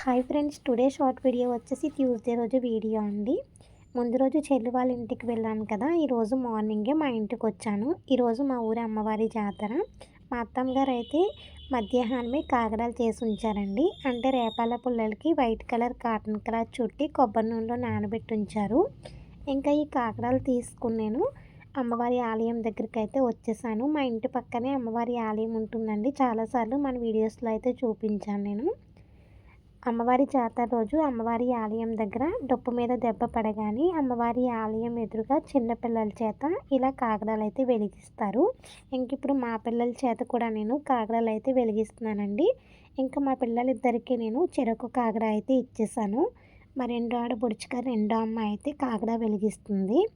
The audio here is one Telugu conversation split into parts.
Hi friends today short video వచ్చేసి ట్యూస్డే రోజు వీడియో అండి. ముందు రోజు చెల్లి వాళ్ళ ఇంటికి వెళ్ళాను కదా ఈరోజు మార్నింగే మా ఇంటికి వచ్చాను. ఈరోజు మా ఊరి అమ్మవారి జాతర. మా అత్తమ్మ గారు అయితే మధ్యాహ్నమే కాగడాలు చేసి ఉంచారండి. అంటే రేపాల పుల్లలకి వైట్ కలర్ కాటన్ కలర్ చుట్టి కొబ్బరి నూనెలో నానబెట్టి ఉంచారు. ఇంకా ఈ కాకడాలు తీసుకున్నాను. అమ్మవారి ఆలయం దగ్గరికి అయితే వచ్చేసాను. మా ఇంటి పక్కనే అమ్మవారి ఆలయం ఉంటుందండి. చాలాసార్లు మన వీడియోస్లో అయితే చూపించాను నేను. అమ్మవారి జాతర రోజు అమ్మవారి ఆలయం దగ్గర డొప్పు మీద దెబ్బ పడగానే అమ్మవారి ఆలయం ఎదురుగా చిన్నపిల్లల చేత ఇలా కాగడాలు అయితే వెలిగిస్తారు. ఇంక ఇప్పుడు మా పిల్లల చేత కూడా నేను కాగడాలు అయితే వెలిగిస్తున్నానండి. ఇంకా మా పిల్లలిద్దరికీ నేను చెరకు కాగడ అయితే ఇచ్చేసాను. మా రెండో ఆడ రెండో అమ్మ అయితే కాగడా వెలిగిస్తుంది.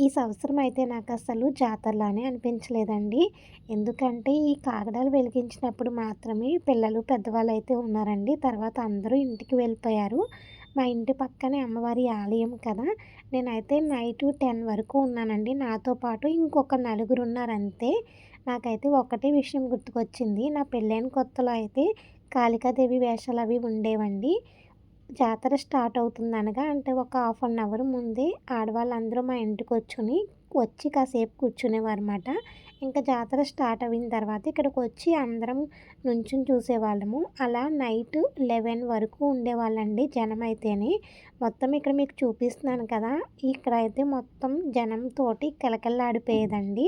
ఈ సంవత్సరం అయితే నాకు అసలు జాతరలానే అనిపించలేదండి. ఎందుకంటే ఈ కాగడాలు వెలిగించినప్పుడు మాత్రమే పిల్లలు పెద్దవాళ్ళు అయితే ఉన్నారండి. తర్వాత అందరూ ఇంటికి వెళ్ళిపోయారు. మా ఇంటి పక్కనే అమ్మవారి ఆలయం కదా. నేనైతే నైట్ టెన్ వరకు ఉన్నానండి. నాతో పాటు ఇంకొక నలుగురు ఉన్నారంతే. నాకైతే ఒకటే విషయం గుర్తుకొచ్చింది. నా పెళ్ళైన కొత్తలో అయితే కాళికాదేవి వేషాలు అవి ఉండేవండి. జాతర స్టార్ట్ అవుతుంది అనగా అంటే ఒక హాఫ్ అన్ అవర్ ముందే ఆడవాళ్ళందరూ మా ఇంటికి వచ్చుని వచ్చి కాసేపు కూర్చునేవారు అనమాట ఇంకా జాతర స్టార్ట్ అయిన తర్వాత ఇక్కడికి వచ్చి అందరం నుంచుని చూసేవాళ్ళము. అలా నైట్ లెవెన్ వరకు ఉండేవాళ్ళండి జనం అయితేనే మొత్తం ఇక్కడ మీకు చూపిస్తున్నాను కదా ఇక్కడ అయితే మొత్తం జనంతోటి కిలకిల్లాడిపోయేదండి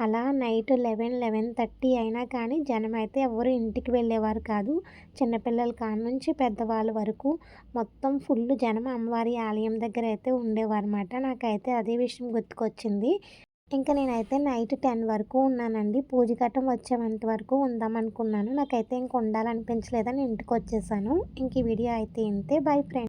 అలా నైట్ లెవెన్ లెవెన్ థర్టీ అయినా కానీ జనం అయితే ఎవరు ఇంటికి వెళ్ళేవారు కాదు. చిన్నపిల్లల కాడ నుంచి పెద్దవాళ్ళ వరకు మొత్తం ఫుల్ జనం అమ్మవారి ఆలయం దగ్గర అయితే ఉండేవారన్నమాట. నాకైతే అదే విషయం గుర్తుకొచ్చింది. ఇంకా నేనైతే నైట్ టెన్ వరకు ఉన్నానండి. పూజ ఘట్టం వచ్చేంత వరకు ఉందాం అనుకున్నాను. నాకైతే ఇంక ఉండాలనిపించలేదని ఇంటికి వచ్చేసాను. ఇంక ఈ వీడియో అయితే ఇంతే. Bye friend.